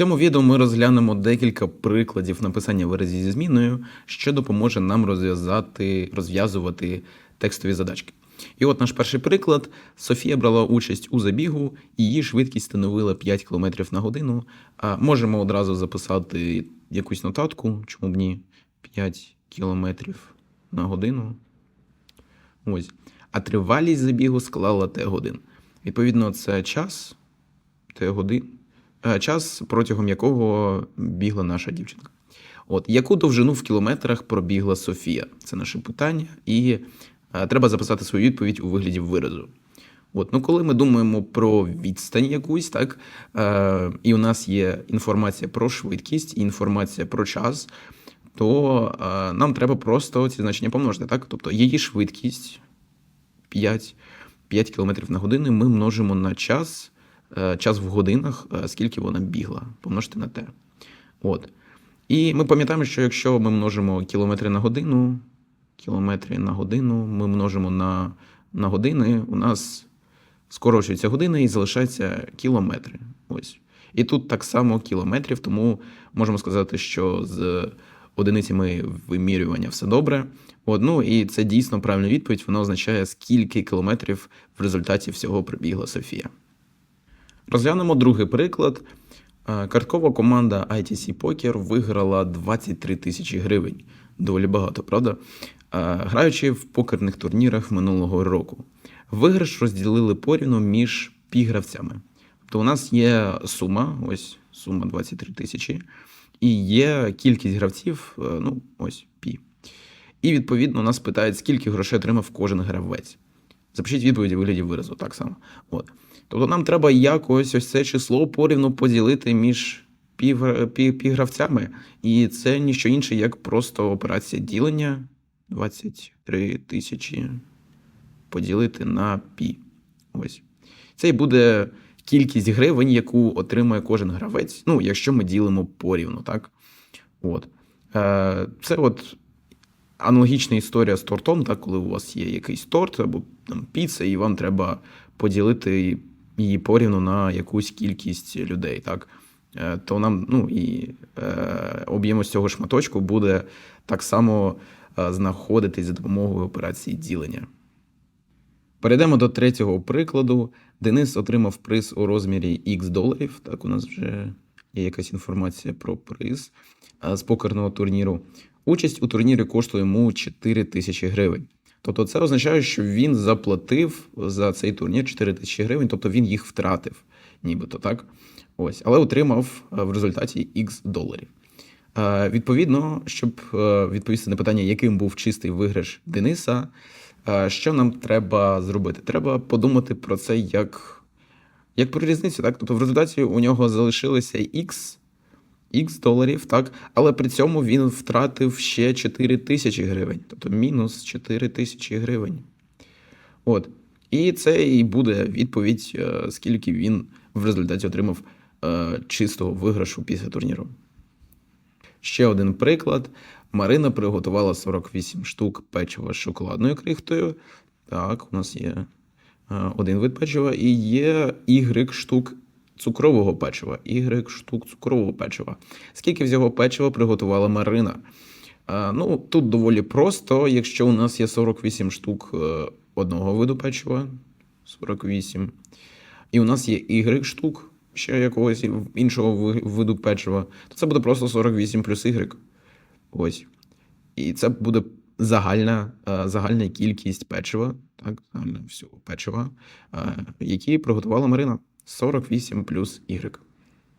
цьому відео ми розглянемо декілька прикладів написання виразів зі зміною, що допоможе нам розв'язати, розв'язувати текстові задачки. І от наш перший приклад: Софія брала участь у забігу, її швидкість становила 5 км на годину. А можемо одразу записати якусь нотатку, чому б ні, 5 км на годину. Ось. А тривалість забігу склала Т годин. Відповідно, це час Т годин, час, протягом якого бігла наша дівчинка. От, яку довжину в кілометрах пробігла Софія? Це наше питання, і е, треба записати свою відповідь у вигляді виразу. От, ну, коли ми думаємо про відстань якусь, так, е, і у нас є інформація про швидкість і інформація про час, то е, нам треба просто ці значення помножити. Так? Тобто її швидкість 5, 5 км на годину ми множимо на час, е, час в годинах, е, скільки вона бігла, помножити на те. От. І ми пам'ятаємо, що якщо ми множимо кілометри на годину, кілометри на годину, ми множимо на, на години, у нас скорочується година і залишаються кілометри. Ось. І тут так само кілометрів, тому можемо сказати, що з одиницями вимірювання все добре. От, ну, і це дійсно правильна відповідь. Вона означає, скільки кілометрів в результаті всього прибігла Софія. Розглянемо другий приклад. Е, Карткова команда ITC Poker виграла 23 тисячі гривень. Доволі багато, правда? Е, Граючи в покерних турнірах минулого року. Виграш розділили порівну між пігравцями. Тобто у нас є сума, ось сума 23 тисячі, і є кількість гравців, е, ну, ось пі. І відповідно нас питають, скільки грошей отримав кожен гравець. Запишіть відповіді вигляді виразу, так само. От. Тобто нам треба якось ось це число порівну поділити між пів, пів, півгравцями. І це ніщо інше, як просто операція ділення 23 тисячі поділити на пі. Ось. Це і буде кількість гривень, яку отримує кожен гравець. Ну, якщо ми ділимо порівну, так? От. Е, Це от аналогічна історія з тортом, так, коли у вас є якийсь торт або там, піца, і вам треба поділити її порівну на якусь кількість людей. Так? Е, То нам ну, і е, об'єм ось цього шматочку буде так само е, знаходитись за допомогою операції ділення. Перейдемо до третього прикладу. Денис отримав приз у розмірі X доларів. Так, у нас вже є якась інформація про приз е, з покерного турніру. Участь у турнірі коштує йому 4 тисячі гривень. Тобто це означає, що він заплатив за цей турнір 4 тисячі гривень, тобто він їх втратив, нібито так. Ось, але отримав е, в результаті X доларів. Е, Відповідно, щоб е, відповісти на питання, яким був чистий виграш Дениса, що нам треба зробити? Треба подумати про це як, як про різницю. Так? Тобто, в результаті у нього залишилося X, X доларів, так? але при цьому він втратив ще 4 тисячі гривень, тобто мінус 4 тисячі гривень. От. І це і буде відповідь, е, скільки він в результаті отримав е, чистого виграшу після турніру. Ще один приклад. Марина приготувала 48 штук печива з шоколадною крихтою. Так, у нас є е, один вид печива, і є Y штук цукрового печива. Y штук цукрового печива. Скільки всього печива приготувала Марина? Е, Ну, тут доволі просто. Якщо у нас є 48 штук е, одного виду печива, 48, і у нас є Y штук ще якогось іншого виду печива, то це буде просто 48 плюс Y. Ось. І це буде загальна, е, загальна кількість печива, так, загальна всього печива, які приготувала Марина. 48 плюс Y.